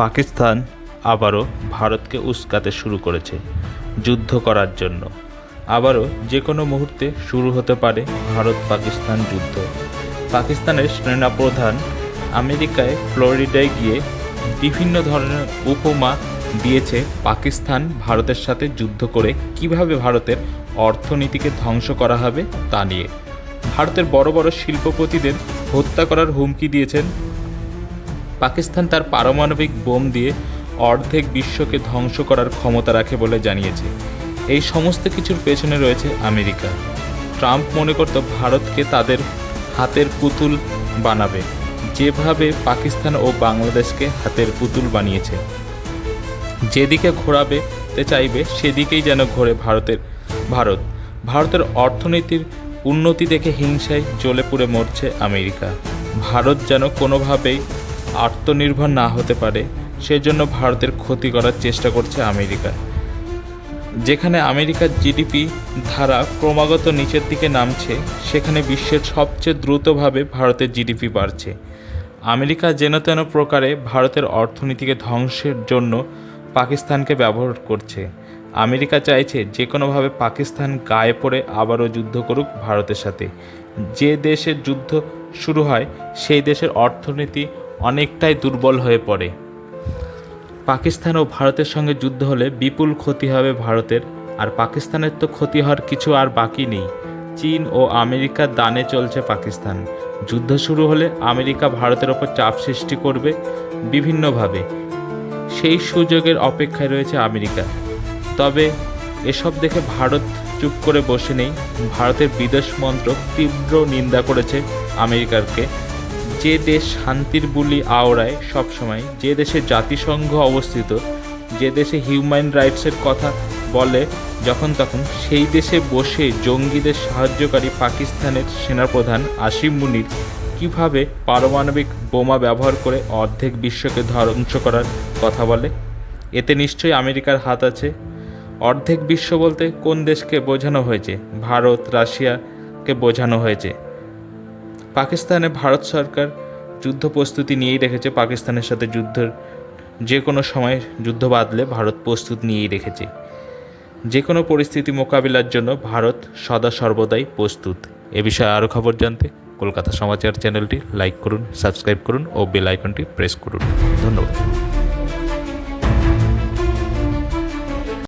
পাকিস্তান আবারও ভারতকে উস্কাতে শুরু করেছে যুদ্ধ করার জন্য। আবারও যে কোনো মুহূর্তে শুরু হতে পারে ভারত পাকিস্তান যুদ্ধ। পাকিস্তানের সেনাপ্রধান আমেরিকায় ফ্লোরিডায় গিয়ে বিভিন্ন ধরনের উপমা দিয়েছে পাকিস্তান ভারতের সাথে যুদ্ধ করে কীভাবে ভারতের অর্থনীতিকে ধ্বংস করা হবে তা নিয়ে। ভারতের বড় বড় শিল্পপতিদের হত্যা করার হুমকি দিয়েছেন পাকিস্তান তার পারমাণবিক বোম দিয়ে অর্ধেক বিশ্বকে ধ্বংস করার ক্ষমতা রাখে বলে জানিয়েছে। এই সমস্ত কিছুর পেছনে রয়েছে আমেরিকা। ট্রাম্প মনে করত ভারতকে তাদের হাতের পুতুল বানাবে। যেভাবে পাকিস্তান ও বাংলাদেশকে হাতের পুতুল বানিয়েছে। যেদিকে ঘোরাবে তে চাইবে, সেদিকেই যেন ঘোরে ভারতের ভারত। ভারতের অর্থনীতির উন্নতি দেখে হিংসায় জ্বলে পুড়ে মরছে আমেরিকা। ভারত যেন কোনোভাবেই আত্মনির্ভর না হতে পারে, সেজন্য ভারতের ক্ষতি করার চেষ্টা করছে আমেরিকা। যেখানে আমেরিকার জিডিপি ধারা ক্রমাগত নিচের দিকে নামছে, সেখানে বিশ্বের সবচেয়ে দ্রুতভাবে ভারতের জিডিপি বাড়ছে। আমেরিকা যেন তেন প্রকারে ভারতের অর্থনীতিকে ধ্বংসের জন্য পাকিস্তানকে ব্যবহার করছে। আমেরিকা চাইছে যে কোনোভাবে পাকিস্তান গায়ে পড়ে আবারও যুদ্ধ করুক ভারতের সাথে। যে দেশের যুদ্ধ শুরু হয়, সেই দেশের অর্থনীতি অনেকটাই দুর্বল হয়ে পড়ে। পাকিস্তান ও ভারতের সঙ্গে যুদ্ধ হলে বিপুল ক্ষতি হবে ভারতের, আর পাকিস্তানের তো ক্ষতি হওয়ার কিছু আর বাকি নেই। চীন ও আমেরিকার দানে চলছে পাকিস্তান। যুদ্ধ শুরু হলে আমেরিকা ভারতের ওপর চাপ সৃষ্টি করবে বিভিন্নভাবে। সেই সুযোগের অপেক্ষায় রয়েছে আমেরিকা। তবে এসব দেখে ভারত চুপ করে বসে নেই। ভারতের বিদেশ মন্ত্রক তীব্র নিন্দা করেছে আমেরিকাকে। যে দেশ শান্তির বুলি আওড়ায় সবসময়, যে দেশে জাতিসংঘ অবস্থিত, যে দেশে হিউম্যান রাইটসের কথা বলে যখন তখন, সেই দেশে বসে জঙ্গিদের সাহায্যকারী পাকিস্তানের সেনাপ্রধান আসিম মুনির কীভাবে পারমাণবিক বোমা ব্যবহার করে অর্ধেক বিশ্বকে ধ্বংস করার কথা বলে? এতে নিশ্চয়ই আমেরিকার হাত আছে। অর্ধেক বিশ্ব বলতে কোন দেশকে বোঝানো হয়েছে? ভারত, রাশিয়াকে বোঝানো হয়েছে। পাকিস্তানে ভারত সরকার যুদ্ধ প্রস্তুতি নিয়েই রেখেছে, পাকিস্তানের সাথে যুদ্ধের যে কোনো সময় যুদ্ধ বাঁধলে ভারত প্রস্তুত নিয়েই রেখেছে। যে কোনো পরিস্থিতি মোকাবিলার জন্য ভারত সদা সর্বদাই প্রস্তুত। এ বিষয়ে আরও খবর জানতে কলকাতা সমাচার চ্যানেলটি লাইক করুন, সাবস্ক্রাইব করুন ও বেল আইকনটি প্রেস করুন। ধন্যবাদ।